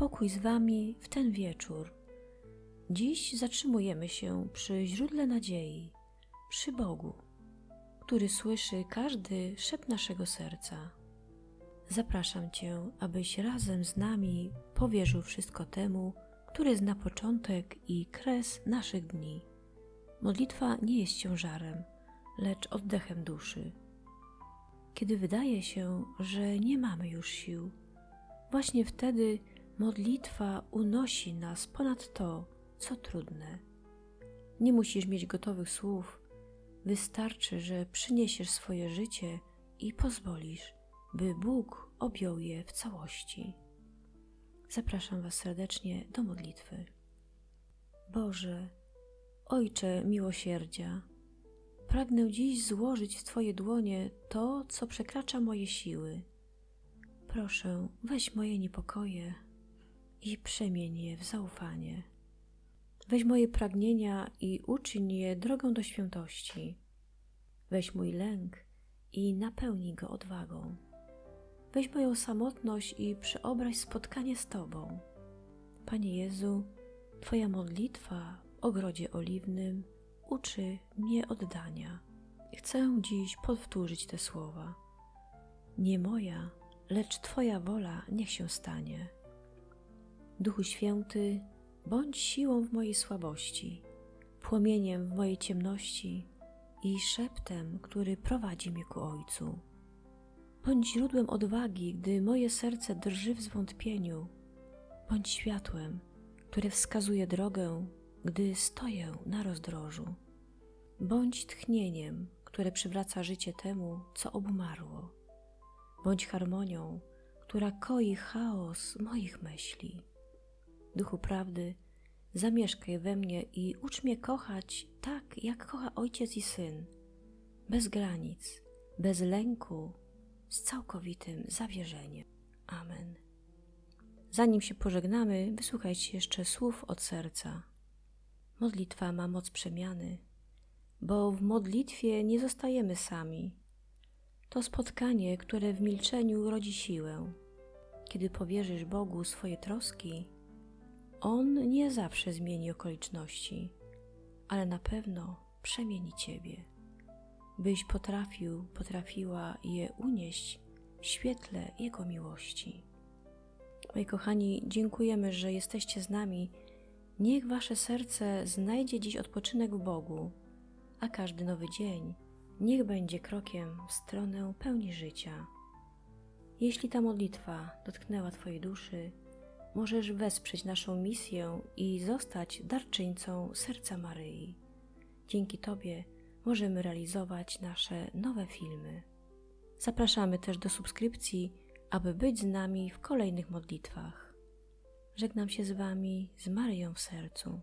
pokój z Wami w ten wieczór. Dziś zatrzymujemy się przy źródle nadziei, przy Bogu, który słyszy każdy szept naszego serca. Zapraszam Cię, abyś razem z nami powierzył wszystko temu, który zna początek i kres naszych dni. Modlitwa nie jest ciężarem, lecz oddechem duszy. Kiedy wydaje się, że nie mamy już sił, właśnie wtedy modlitwa unosi nas ponad to, co trudne. Nie musisz mieć gotowych słów, wystarczy, że przyniesiesz swoje życie i pozwolisz, by Bóg objął je w całości. Zapraszam Was serdecznie do modlitwy. Boże, Ojcze miłosierdzia, pragnę dziś złożyć w Twoje dłonie to, co przekracza moje siły. Proszę, weź moje niepokoje i przemień je w zaufanie. Weź moje pragnienia i uczyń je drogą do świętości. Weź mój lęk i napełnij go odwagą. Weź moją samotność i przeobraź spotkanie z Tobą. Panie Jezu, Twoja modlitwa w ogrodzie oliwnym uczy mnie oddania. Chcę dziś powtórzyć te słowa. Nie moja, lecz Twoja wola niech się stanie. Duchu Święty, bądź siłą w mojej słabości, płomieniem w mojej ciemności i szeptem, który prowadzi mnie ku Ojcu. Bądź źródłem odwagi, gdy moje serce drży w zwątpieniu. Bądź światłem, które wskazuje drogę, gdy stoję na rozdrożu. Bądź tchnieniem, które przywraca życie temu, co obumarło. Bądź harmonią, która koi chaos moich myśli. Duchu prawdy, zamieszkaj we mnie i ucz mnie kochać tak, jak kocha ojciec i syn, bez granic, bez lęku, z całkowitym zawierzeniem. Amen. Zanim się pożegnamy, wysłuchajcie jeszcze słów od serca. Modlitwa ma moc przemiany, bo w modlitwie nie zostajemy sami. To spotkanie, które w milczeniu rodzi siłę. Kiedy powierzysz Bogu swoje troski, On nie zawsze zmieni okoliczności, ale na pewno przemieni Ciebie byś potrafił, potrafiła je unieść w świetle Jego miłości. Moi kochani, dziękujemy, że jesteście z nami. Niech Wasze serce znajdzie dziś odpoczynek w Bogu, a każdy nowy dzień niech będzie krokiem w stronę pełni życia. Jeśli ta modlitwa dotknęła Twojej duszy, możesz wesprzeć naszą misję i zostać darczyńcą serca Maryi. Dzięki Tobie możemy realizować nasze nowe filmy. Zapraszamy też do subskrypcji, aby być z nami w kolejnych modlitwach. Żegnam się z Wami z Maryją w sercu.